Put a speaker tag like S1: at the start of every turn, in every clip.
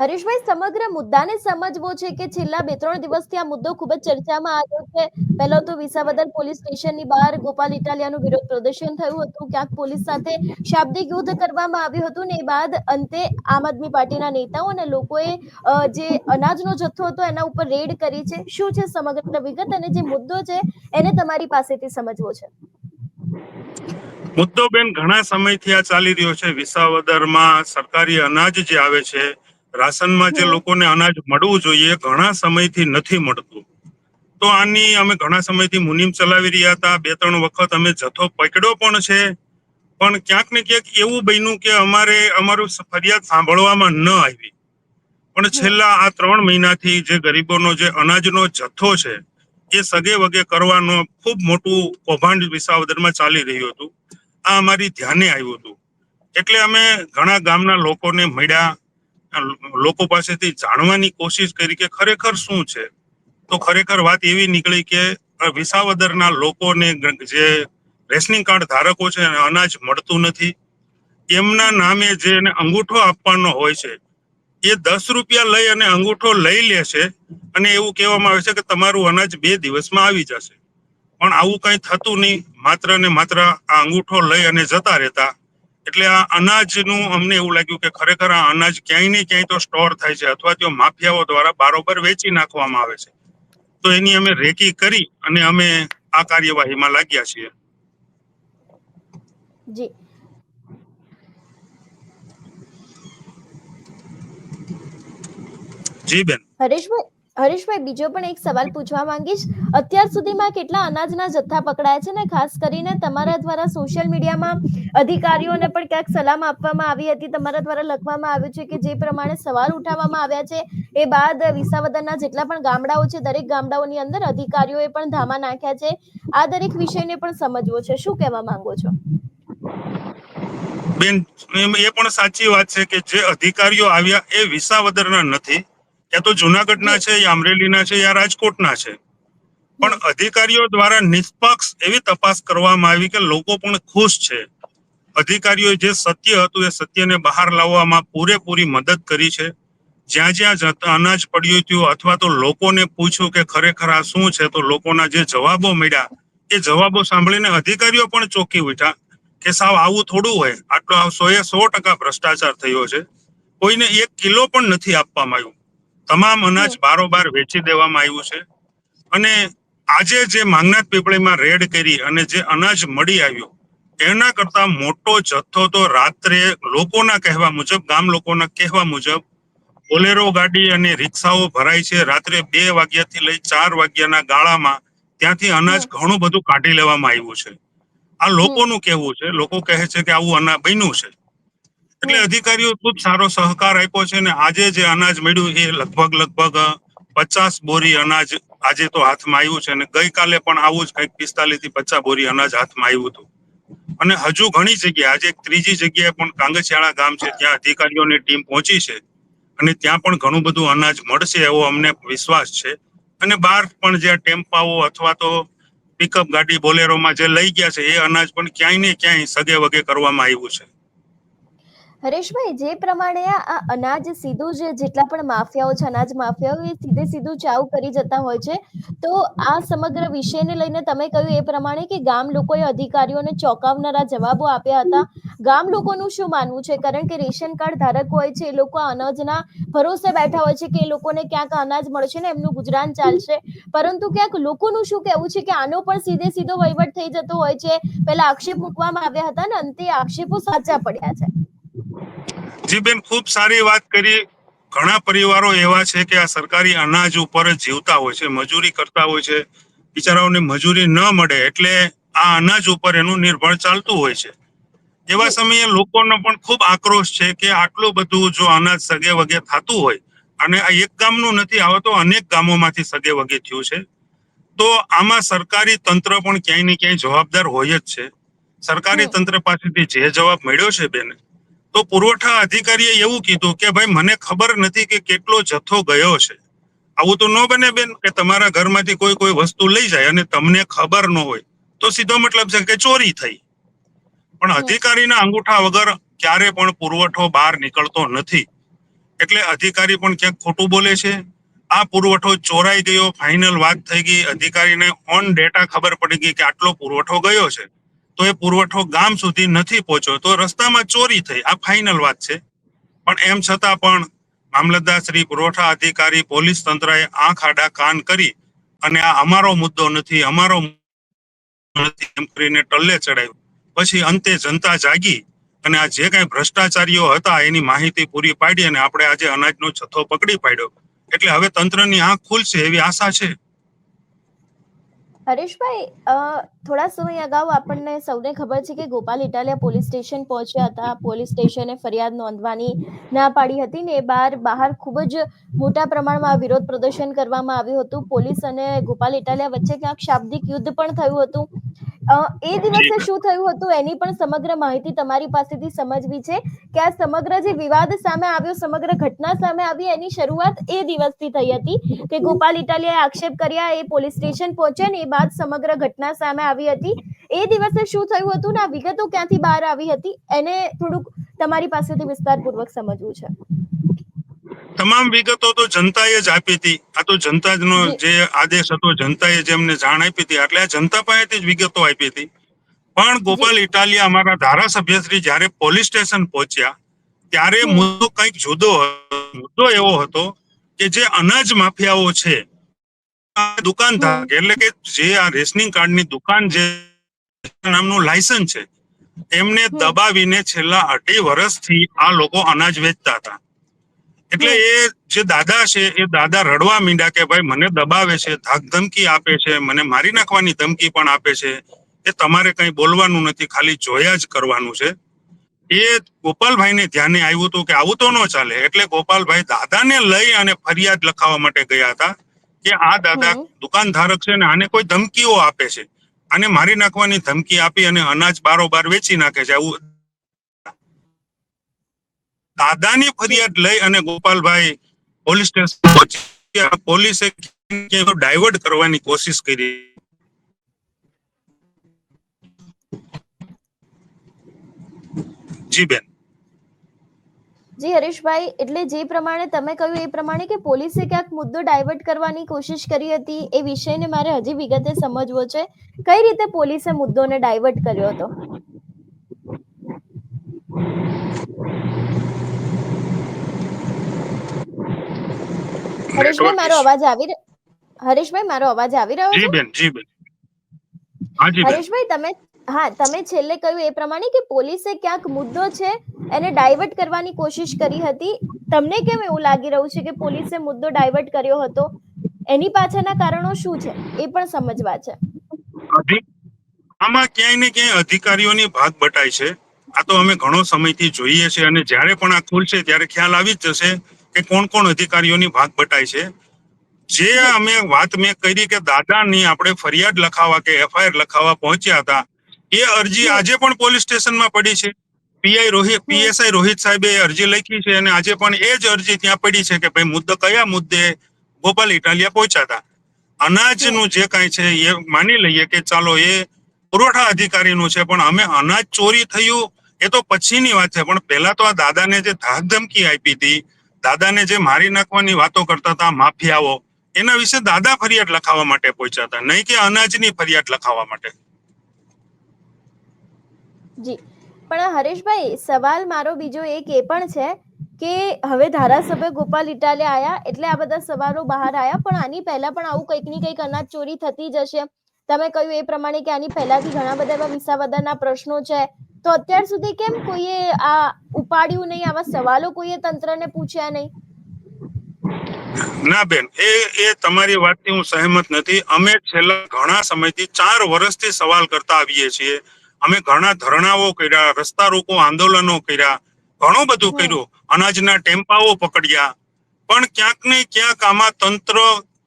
S1: હરીશભાઈ, સમગ્ર મુદ્દાને સમજવો છે કે છેલ્લા બે ત્રણ દિવસથી આ મુદ્દો ખૂબ જ ચર્ચામાં આવ્યો છે. પહેલો તો વિસાવદર પોલીસ સ્ટેશનની બહાર ગોપાલ ઇટાલિયાનું વિરોધ પ્રદર્શન થયું હતું. ક્યાંક પોલીસ સાથે શાબ્દિક યુદ્ધ કરવામાં આવ્યું હતું ને એ બાદ અંતે આમ આદમી પાર્ટીના નેતાઓ અને લોકોએ જે અનાજનો જથ્થો હતો એના ઉપર રેડ કરી છે. શું છે સમગ્ર વિગત અને જે મુદ્દો છે એને તમારી પાસેથી સમજવો છે?
S2: મુદ્દો બેન ઘણા સમયથી આ ચાલી રહ્યો છે. વિસાવદરમાં સરકારી અનાજ જે આવે છે રાશનમાં જે લોકોને અનાજ મળવું જોઈએ ઘણા સમયથી નથી મળતું. તો આની અમે ઘણા સમયથી મુનિમ ચલાવી રહ્યા હતા. બે ત્રણ વખત અમે જથ્થો પકડ્યો પણ છે. પણ ક્યાંક ને ક્યાંક એવું બન્યું કે અમારે અમારું ફરિયાદ સાંભળવામાં ન આવી. પણ છેલ્લા આ ત્રણ મહિનાથી જે ગરીબોનો જે અનાજનો જથ્થો છે એ સગે વગે કરવાનો ખૂબ મોટું કૌભાંડ વિસાવદરમાં ચાલી રહ્યું હતું. આ અમારી ધ્યાને આવ્યું હતું. એટલે અમે ઘણા ગામના લોકોને મળ્યા. લોકો પાસેથી જાણવાની કોશિશ કરી કે ખરેખર શું છે? તો ખરેખર વાત એવી નીકળી કે વિસાવદરના લોકોને જે રેશનિંગ કાર્ડ ધારકો છે અનાજ મળતું નથી. એમના નામે જે અંગૂઠો આપવાનો હોય છે, એ દસ રૂપિયા લઈ અને અંગૂઠો લઈ લેશે અને એવું કહેવામાં આવે છે કે તમારું અનાજ બે દિવસમાં આવી જશે. પણ આવું કંઈ થતું નહીં. માત્ર ને માત્ર આ અંગૂઠો લઈ અને જતા રહેતા એટલે આ અનાજનું અમને એવું લાગ્યું કે ખરેખર આ અનાજ ક્યાંય ને ક્યાંય તો સ્ટોર થાય છે અથવા તો માફિયાઓ દ્વારા બારોબર વેચી નાખવામાં આવે છે. તો એની અમે રેકી કરી અને અમે આ કાર્યવાહીમાં લાગ્યા છીએ.
S1: જી.
S2: જી બેન.
S1: હરેશભાઈ હરેશભાઈ, બીજો પણ એક સવાલ પૂછવા માંગીશ. અત્યાર સુધીમાં કેટલા અનાજના જથ્થા પકડાયા છે ને ખાસ કરીને તમારા દ્વારા સોશિયલ મીડિયામાં અધિકારીઓને પણ ક્યાંક સલામ આપવામાં આવી હતી. તમારા દ્વારા લખવામાં આવ્યું છે કે જે પ્રમાણે સવાલ ઉઠાવવામાં આવ્યા છે એ બાદ વિસાવદરના જેટલા પણ ગામડાઓ છે, દરેક ગામડાઓની અંદર અધિકારીઓએ પણ ધામા નાખ્યા છે. આ દરેક વિષયને પણ સમજવો છે. શું કહેવા માંગો છો?
S2: બેન એ પણ સાચી વાત છે કે જે અધિકારીઓ આવ્યા એ વિસાવદરના નથી. એ તો જુનાગઢના છે યા અમરેલીના છે યા રાજકોટના છે. પણ અધિકારીઓ દ્વારા નિષ્પક્ષ એવી તપાસ કરવામાં આવી કે લોકો પણ ખુશ છે. અધિકારીઓએ જે સત્ય હતું એ સત્યને બહાર લાવવામાં પૂરેપૂરી મદદ કરી છે. જ્યાં જ્યાં જત- અનાજ પડ્યું હતું અથવા તો લોકોને પૂછ્યું કે ખરેખર આ શું છે તો લોકોના જે જવાબો મળ્યા એ જવાબો સાંભળીને અધિકારીઓ પણ ચોકી ઉઠ્યા કે સાવ આવું થોડું હોય. આટલો સો એ સો ટકા ભ્રષ્ટાચાર થયો છે. કોઈને એક કિલો પણ નથી આપવામાં આવ્યું. તમામ અનાજ બારોબાર વેચી દેવામાં આવ્યું છે. અને આજે જે માંગનાથ પીપળીમાં રેડ કરી અને જે અનાજ મળી આવ્યું એના કરતા મોટો જથ્થો તો રાત્રે લોકોના કહેવા મુજબ ગામ લોકોના કહેવા મુજબ બોલેરો ગાડી અને રિક્ષાઓ ભરાય છે. રાત્રે બે વાગ્યાથી લઈ ચાર વાગ્યાના ગાળામાં ત્યાંથી અનાજ ઘણું બધું કાઢી લેવામાં આવ્યું છે. આ લોકોનું કહેવું છે. લોકો કહે છે કે આવું અનાજ બન્યું છે. એટલે. અધિકારીઓ ખૂબ સારો સહકાર આપ્યો છે અને આજે જે અનાજ મળ્યું એ લગભગ લગભગ પચાસ બોરી અનાજ આજે તો હાથમાં આવ્યું છે અને ગઈકાલે પણ આવું જ કંઈક પિસ્તાલીસથી પચાસ બોરી અનાજ હાથમાં આવ્યું હતું અને હજુ ઘણી જગ્યાએ, આજે એક ત્રીજી જગ્યાએ પણ કાંગસિયાળા ગામ છે, ત્યાં અધિકારીઓની ટીમ પહોંચી છે અને ત્યાં પણ ઘણું બધું અનાજ મળશે એવો અમને વિશ્વાસ છે અને બહાર પણ જે ટેમ્પાઓ અથવા તો પિકઅપ ગાડી બોલેરોમાં જે લઈ ગયા છે, એ અનાજ પણ ક્યાંય ને ક્યાંય સગે વગે કરવામાં આવ્યું છે
S1: હરેશભાઈ, જે પ્રમાણે આ અનાજ સીધું જે જેટલા પણ માફિયાઓ છે, અનાજ માફિયાઓ એ સીધે સીધું ચાવ કરી જતા હોય છે. તો આ સમગ્ર વિષયને લઈને તમે કહ્યું એ પ્રમાણે કે ગામ લોકોએ અધિકારીઓને ચોંકાવનારા જવાબો આપ્યા હતા. ગામ લોકોનું શું માનવું છે? કારણ કે રેશન કાર્ડ ધારક હોય છે, એ લોકો અનાજના ભરોસે બેઠા હોય છે કે એ લોકોને ક્યાંક અનાજ મળશે ને, એમનું ગુજરાન ચાલશે. પરંતુ ક્યાંક લોકોનું શું કહેવું છે કે આનો પણ સીધે સીધો વહીવટ થઈ જતો હોય છે. પહેલા આક્ષેપ મૂકવામાં આવ્યા હતા ને, અંતે આક્ષેપો સાચા પડ્યા છે.
S2: જી બેન ખૂબ સારી વાત કરી. ઘણા પરિવારો એવા છે કે આ સરકારી અનાજ ઉપર જીવતા હોય છે મજૂરી કરતા હોય છે. બિચારાઓને મજૂરી ન મળે એટલે આ અનાજ ઉપર એનું નિર્ભર ચાલતું હોય છે. એવા સમયે લોકોનો પણ ખૂબ આક્રોશ છે કે આટલું બધું જો અનાજ સગે વગે થતું હોય અને આ એક ગામનું નથી આવા તો અનેક ગામોમાંથી સગે વગે થયું છે. તો આમાં સરકારી તંત્ર પણ ક્યાંય ને ક્યાંય જવાબદાર હોય જ છે. સરકારી તંત્ર પાસેથી જે જવાબ મળ્યો છે બેન તો પુરવઠા અધિકારીએ એવું કીધું કે ભાઈ મને ખબર નથી કે કેટલો જથ્થો ગયો છે. આવું તો ન બને બેન કે તમારા ઘરમાંથી કોઈ કોઈ વસ્તુ લઈ જાય અને તમને ખબર ન હોય. તો સીધો મતલબ છે કે ચોરી થઈ. પણ અધિકારીના અંગૂઠા વગર ક્યારે પણ પુરવઠો બહાર નીકળતો નથી. એટલે અધિકારી પણ ક્યાંક ખોટું બોલે છે. આ પુરવઠો ચોરાઈ ગયો ફાઇનલ વાત થઈ ગઈ. અધિકારીને ઓન ડેટા ખબર પડી ગઈ કે આટલો પુરવઠો ગયો છે. તો એ પુરવઠો ગામ સુધી નથી પહોંચ્યો. તો રસ્તામાં ચોરી થઈ. આ ફાઇનલ વાત છે. પણ એમ છતાં પણ મામલતદાર શ્રી પુરવઠા અધિકારી પોલીસ તંત્રએ આંખ, આડા, કાન કરી અને આ અમારો મુદ્દો નથી, અમારો નથી એમ કરીને ટલ્લે ચડાવ્યું. પછી અંતે જનતા જાગી અને આ જે કઈ ભ્રષ્ટાચારીઓ હતા એની માહિતી પૂરી પાડી અને આપણે આજે અનાજનો જથ્થો પકડી પાડ્યો. એટલે હવે તંત્રની આંખ ખુલશે એવી આશા છે.
S1: હરેશભાઈ થોડા સમય અગાઉ આપણને સૌને ખબર છે કે ગોપાલ ઇટાલિયા પોલીસ સ્ટેશન પહોંચ્યા હતા. પોલીસ સ્ટેશને ફરિયાદ નોંધવાની ના પાડી હતી ને એ બાર બહાર ખૂબ જ મોટા પ્રમાણમાં વિરોધ પ્રદર્શન કરવામાં આવ્યું હતું. પોલીસ અને ગોપાલ ઇટાલિયા વચ્ચે ક્યાંક શાબ્દિક યુદ્ધ પણ થયું હતું. એ દિવસે શું થયું હતું એની પણ સમગ્ર માહિતી તમારી પાસેથી સમજવી છે કે આ સમગ્ર જે વિવાદ સામે આવ્યો સમગ્ર ઘટના સામે આવી એની શરૂઆત એ દિવસથી થઈ હતી કે ગોપાલ ઇટાલિયાએ આક્ષેપ કર્યા એ પોલીસ સ્ટેશન પહોંચ્યા ને એ બાદ સમગ્ર ઘટના સામે આવી હતી. એ દિવસે શું થયું હતું ને આ વિગતો ક્યાંથી બહાર આવી હતી એને થોડુંક તમારી પાસેથી વિસ્તારપૂર્વક સમજવું છે.
S2: તમામ વિગતો તો જનતાએ જ આપી હતી. આ તો જનતાનો જે. આદેશ હતો જનતાએ એમને જાણ આપી હતી એટલે આ જનતા પાસેથી જ વિગતો આપી હતી. પણ ગોપાલ ઇટાલિયા અમારા ધારાસભ્યશ્રી જ્યારે પોલીસ સ્ટેશન પહોંચ્યા ત્યારે. મુદ્દો કંઈક જુદો મુદ્દો એવો હતો કે જે અનાજ માફિયાઓ છે દુકાનદાર એટલે કે જે આ રેશનિંગ કાર્ડની દુકાન જે નામનું લાયસન્સ છે એમને દબાવીને છેલ્લા અઢી વર્ષથી આ લોકો અનાજ વેચતા હતા. એટલે એ જે દાદા છે એ દાદા રડવા મીંડા કે ભાઈ મને દબાવે છે ધમકી આપે છે મને મારી નાખવાની ધમકી પણ આપે છે એ તમારે કંઈ બોલવાનું નથી ખાલી જોયા જ કરવાનું છે. એ ગોપાલભાઈને ધ્યાને આવ્યું હતું કે આવું તો ન ચાલે એટલે ગોપાલભાઈ દાદાને લઈ અને ફરિયાદ લખાવવા માટે ગયા હતા કે આ દાદા
S1: દુકાન
S2: દુકાનધારક છે ને આને કોઈ ધમકીઓ આપે છે. આને મારી નાખવાની ધમકી આપી અને અનાજ બારોબાર વેચી નાખે છે. આવું દાદાની ફરિયાદ લઈ અને ગોપાલભાઈ પોલીસ સ્ટેશન પહોંચ્યા પોલીસે ડાયવર્ટ કરવાની કોશિશ કરી. જી બેન.
S1: જી હરીશભાઈ, એટલે જે પ્રમાણે તમે કહ્યું એ પ્રમાણે કે પોલીસે ક્યાંક મુદ્દો ડાયવર્ટ કરવાની કોશિશ કરી હતી એ વિષયને મારે હજી વિગતે સમજવો છે. કઈ રીતે પોલીસે મુદ્દોને ડાયવર્ટ કર્યો હતો? હરીશભાઈ મારો અવાજ આવી હરીશભાઈ મારો અવાજ આવી રહ્યો
S2: જી
S1: છે?
S2: બેન જી બેન. હા જી બેન.
S1: હરેશભાઈ તમે હા તમે છેલ્લે કહ્યું એ પ્રમાણે કે પોલીસે ક્યાંક મુદ્દો છે એને ડાયવર્ટ કરવાની કોશિશ કરી હતી. તમને કેમ એવું લાગી રહ્યું છે કે પોલીસે મુદ્દો ડાયવર્ટ કર્યો હતો? એની પાછળના કારણો શું છે? એ પણ સમજવા છે.
S2: આમાં ક્યાંય ને ક્યાંય અધિકારીઓની ભાગ બટાય છે. આ તો અમે ઘણો સમયથી જોઈએ છે અને જ્યારે પણ આ ખુલશે ત્યારે ખ્યાલ આવી જ જશે. કે કોણ કોણ અધિકારીઓની ભાગ બટાય છે? જે અમે વાત મેં કરી કે દાદાની આપણે ફરિયાદ લખાવા કે એફઆઈઆર લખાવા પહોંચ્યા હતા, એ અરજી આજે પણ પોલીસ સ્ટેશનમાં પડી છે. પીઆઈ રોહિત, પીએસઆઈ રોહિત સાહેબે અરજી લખી છે અને આજે પણ એ જ અરજી ત્યાં પડી છે કે ભાઈ મુદ્દો કયા મુદ્દે ગોપાલ ઇટાલિયા પહોંચ્યા હતા. અનાજનું જે કાંઈ છે એ માની લઈએ કે ચાલો એ પુરવઠા અધિકારીનું છે, પણ અમે અનાજ ચોરી થયું, એ તો પછીની વાત છે, પણ પહેલા તો આ દાદાને જે ધાક ધમકી આપી હતી દાદાને જે મારી નાખવાની વાતો કરતા હતા, માફિયાઓ, એના વિશે દાદા ફરિયાદ લખાવવા માટે પહોંચ્યા હતા, નહીં કે અનાજની ફરિયાદ લખાવવા માટે.
S1: જી. પણ હરેશભાઈ, સવાલ મારો બીજો એક એ પણ છે કે હવે ધારાસભ્ય ગોપાલ ઇટાલિયા આયા એટલે આ બધા સવાલો બહાર આયા, પણ આની પહેલા પણ આવું કંઈકની કંઈક અનાજ ચોરી થતી જ હશે. તમે કહ્યું એ પ્રમાણે કે આની પહેલાથી ઘણા બધા એવા વિસાવદરના પ્રશ્નો છે તો અત્યાર સુધી કેમ કોઈએ આ ઉપાડ્યું નહીં? આવા સવાલો કોઈએ તંત્રને પૂછ્યા નહીં?
S2: ના બેન એ એ તમારી વાતથી હું સહેમત નથી. અમે છેલ્લા ઘણા સમયથી ચાર વર્ષથી સવાલ કરતા આવીએ છીએ. અમે ઘણા ધરણાઓ કર્યા રસ્તા રોકો આંદોલનો કર્યા ઘણું બધું કર્યું અનાજના ટેમ્પાઓ પકડ્યા. પણ ક્યાંક ને ક્યાંક આમાં તંત્ર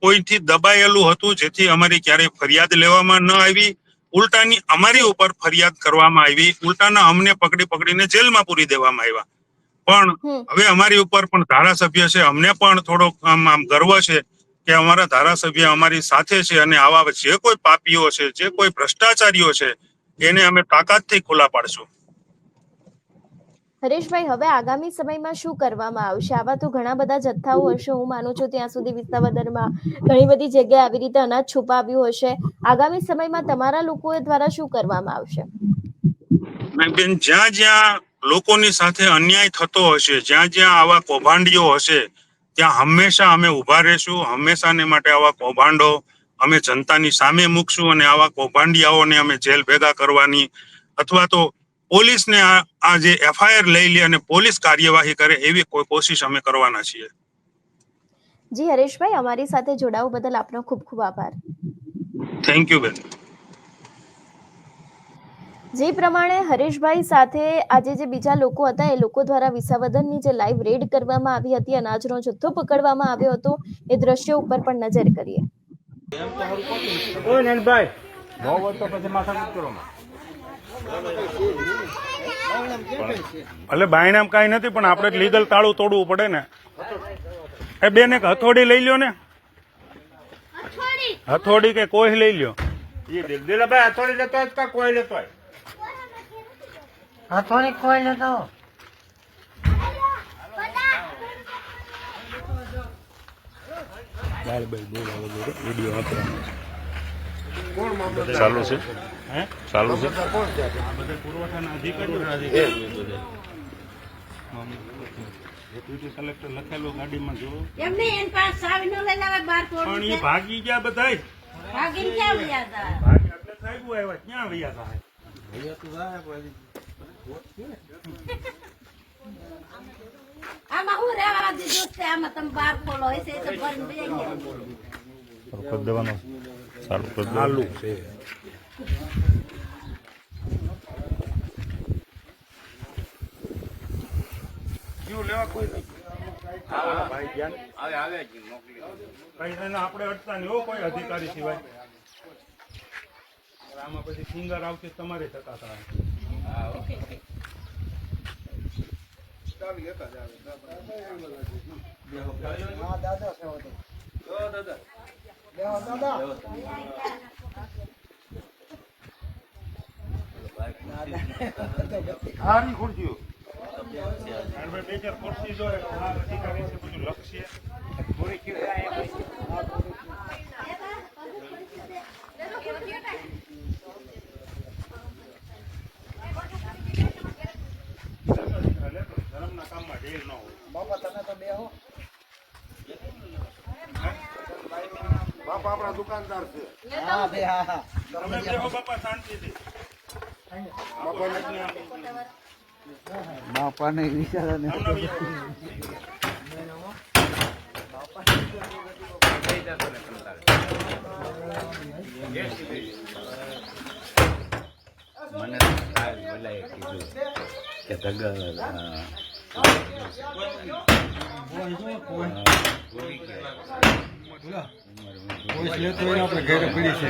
S2: કોઈથી દબાયેલું હતું જેથી અમારી ક્યારેય ફરિયાદ લેવામાં ન આવી. ઉલટાની અમારી ઉપર ફરિયાદ કરવામાં આવી. ઉલટાના અમને પકડી પકડીને જેલમાં પૂરી દેવામાં આવ્યા. પણ હવે અમારી ઉપર પણ ધારાસભ્ય છે. અમને પણ થોડોક આમ આમ ગર્વ છે કે અમારા ધારાસભ્ય અમારી સાથે છે અને આવા જે કોઈ પાપીઓ છે જે કોઈ ભ્રષ્ટાચારીઓ છે એને અમે તાકાતથી ખુલ્લા પાડશું.
S1: હરેશભાઈ, હવે આગામી સમયમાં શું કરવામાં આવશે? આવા તો ઘણા બધા જથ્થાઓ હશે, હું માનું છું ત્યાં સુધી વિસાવદરમાં ઘણી બધી જગ્યાએ આવી રીતે અનાજ છુપાવ્યું હશે. આગામી સમયમાં તમારા લોકો દ્વારા શું કરવામાં આવશે?
S2: બેન, જ્યાં જ્યાં લોકોની સાથે અન્યાય થતો હશે, જ્યાં જ્યાં આવા કૌભાંડીઓ હશે, ત્યાં હંમેશા અમે ઊભા રહેશું, હંમેશાને માટે આવા કૌભાંડો અમે જનતાની સામે મૂકશું અને આવા કૌભાંડિયાઓને અમે જેલ ભેગા કરવાની અથવા તો પોલીસને આ જે એફઆઈઆર લઈ લે અને પોલીસ કાર્યવાહી કરે એવી કોઈ કોશિશ અમે કરવાના છીએ.
S1: જી હરેશભાઈ અમારી સાથે જોડાવા બદલ આપનો ખૂબ ખૂબ આભાર.
S2: થેન્ક યુ બેન.
S1: જે પ્રમાણે હરેશભાઈ સાથે આજે જે બીજા લોકો હતા એ લોકો દ્વારા વિસાવદનની જે લાઈવ રેડ કરવામાં આવી હતી અનાજનો જથ્થો પકડવામાં આવ્યો હતો એ દ્રશ્ય ઉપર પણ નજર કરીએ.
S3: ઓય નંદભાઈ બહુ હોય પછી માથા કરો
S2: એટલે બાયણામ કાંઈ નથી પણ આપણે લીગલ તાળું તોડવું પડે ને. એ બેન એક હથોડી લઈ લ્યો ને. હથોડી? કે કોઈ લઈ લ્યો?
S3: એ દિલદિલાભાઈ હથોડી લેતો હોય કે કોઈ લેતો હોય?
S4: હથોડી કોઈ લેતો?
S5: ચાલુ છે. ચાલુ છે.
S2: આ બધા પુરવઠાના અધિકારી કલેક્ટર લખેલું ગાડીમાં જોવો
S4: એમને એન પાસ સાવી નો લઈ લાવે બાર
S2: પણ એ ભાગી ગયા
S4: બધા ક્યાં ગયા હતા
S2: ભાગી એટલે સાહેબ આવ્યા ક્યાં વયા હતા
S4: આમાં હું રહેવા દીધું છે આમાં તમે બાર ખોલો હશે તો ભરીને બેસી ગયા.
S5: ચાલુ ચાલુ કરી
S2: આપણે અડતા નહીં હો કોઈ અધિકારી સિવાય. આમાં પછી ફિંગર આવશે તમારે ટકા થાય હારી ખુરશીઓ. બે ખુરશી જો બધું લક્ષ્ય ધર્મના કામમાં ઢીલ ન હોય
S3: બાપા આપણા દુકાનદાર છે
S2: તમે બેહો બાપા શાંતિથી.
S6: બાપાને વિચાર
S2: વિચાર.
S7: મને બોલાય કીધું કે ધગલ
S6: આપણે ઘેર પડી છે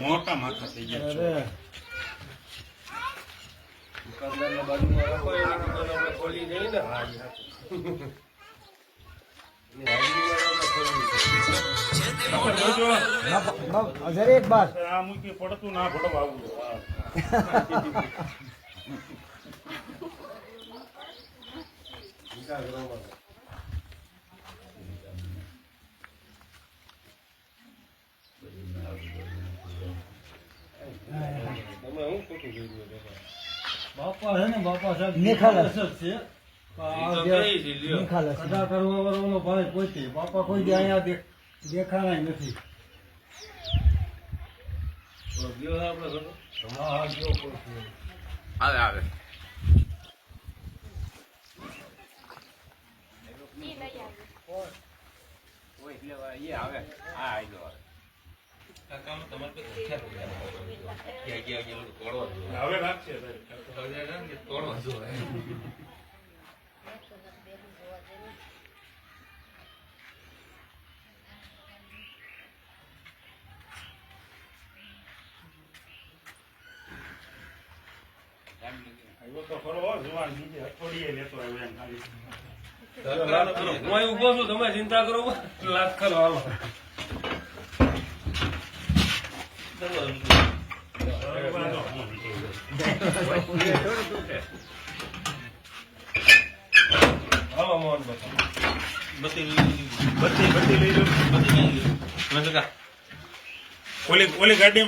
S2: મોટા માથા થઈ ગયા છો. જોજો,
S6: એક બાર.
S2: આ મૂકી પડતું ના પડવા આવું.
S8: બાપા છે ને બાપા સાહેબ
S6: નિખાલસ.
S8: જ છે
S6: જે
S8: જે. કદા કરવા વાળો ભાઈ પોતે બાપા કોઈ દી અહીંયા દેખાણાય નથી જો.
S7: આવે આવે આવે હા
S9: ઊભો છું તમે ચિંતા કરો લાખ ખાલો હાલો હાલો મોહન
S2: બત્તી બત્તી લઈ લો ઓલી ઓલી ગાડી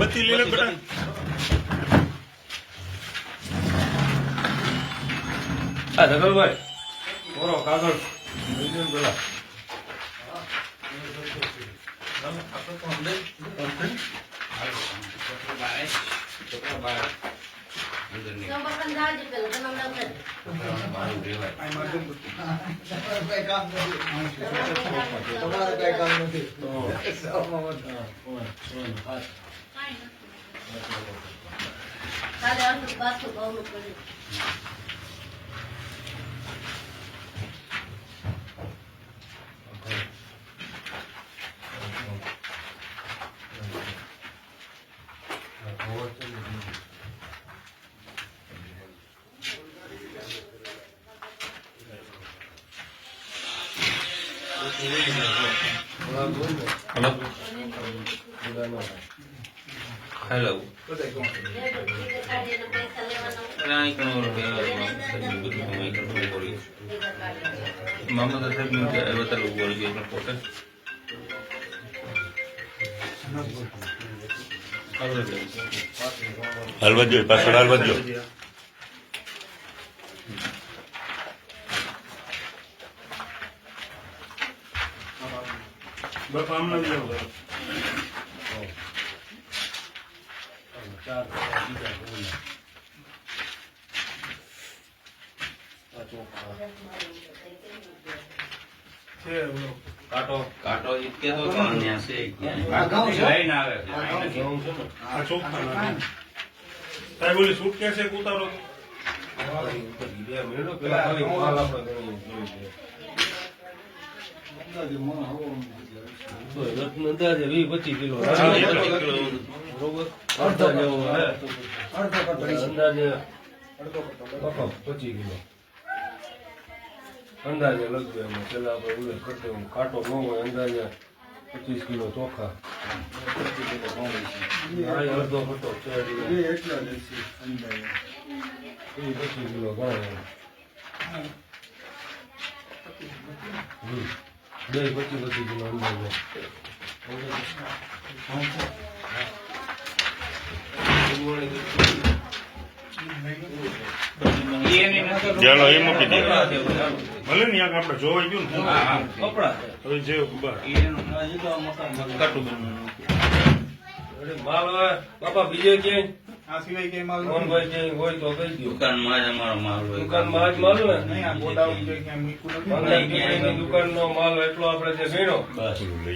S2: બત્તી લઈ લો બેટા
S9: હા ધગલભાઈ બોલો કાગળ. લઈ લો ને પેલા
S4: નંબર પણ જાજો પેલો તો નંબર નથી.
S6: તમારે કઈ કામ નથી
S4: કાલે અડધું પાછું ઘઉંનું કર્યું.
S7: અવતાર ઊભો રહી ગયો પોતે
S5: હાલવા દો પાછળ હાલવા દો
S2: બાપા આમ નથી જવું છે ઓલો
S9: કાંટો.
S7: કાંટો? લઈને આવે.
S2: સાહેબ ઓલી સૂટ ઉતારો
S9: અંદાજે વીસ પચીસ કિલો. બરોબર અડધા જેવો હે
S6: અડધો કટોરી
S9: અંદાજે પચીસ કિલો. અંદાજે લગભગ એમાં પહેલાં આપણે ઉલ્લેખ કરતો હું કાંટો ન હોય અંદાજે પચીસ કિલો ચોખા. હા, એ અડધો હતો પચીસ કિલો ગણાય બે પચીસ પચીસ કિલો અંદાજે.
S7: Thank નકલ
S5: ચાલો, એ મૂકી દે.
S2: ભલે ને યાર આપણે જોવાઈ ગયું ને.
S9: કપડા
S2: હવે જે
S9: બાપા બીજે ક્યાંય?
S6: આ સિવાય માલ
S9: મોહનભાઈ ક્યાંય હોય તો કહી દો
S7: દુકાનમાં જ અમારો માલ હોય.
S9: દુકાનમાં આજ માલ હોય?
S6: નહીં આ ગોડાઉન જે ક્યાં મૂક્યું નથી.
S9: દુકાનનો માલ એટલો આપણે જે ગણ્યો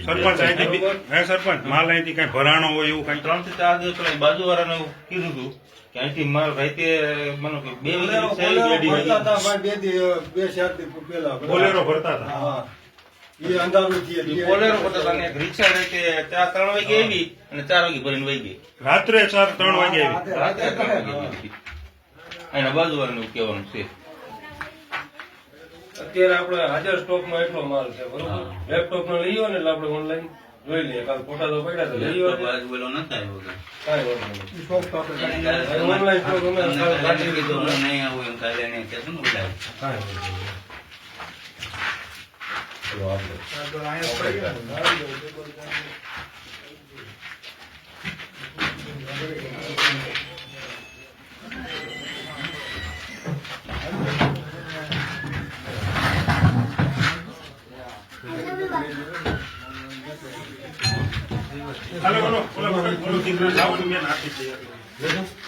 S2: સરપંચ અહીંથી હે સરપંચ માલ અહીંથી કઈ ભરાણો હોય એવું કઈ?
S10: ત્રણથી ચાર દિવસ પેલા બાજુવાળાને કીધું હતું કે અહીંથી માલ રાતે મને કે બે
S6: બે બે ચાર પેલા
S2: બોલેરો ભરતા હતા?
S6: હા. એ અંધારું
S10: બોલેરો કરતા અને એક રિક્ષા રાતે ચાર ત્રણ વાગે આવી અને ચાર વાગે ભરીને વહી ગઈ.
S2: રાત્રે ચાર ત્રણ વાગે આવી.
S10: રાત્રે ત્રણ વાગે એના બાજુવાળાને કહેવાનું છે.
S9: અત્યારે આપણે હાજર સ્ટોકમાં એટલો માલ છે બરોબર? લેપટોપમાં લઈ આવ્યો ને એટલે આપણે ઓનલાઈન જોઈ લઈએ. કાલ ફોટા તો પડ્યા તો લઈ આવ્યો ઓનલાઈન સ્ટોક અમે
S7: નહીં આવું એમ કાલે.
S2: હાલો બોલો બોલો બોલો જાવ મેં નાખી છે
S10: ખુરશીઓ લઈ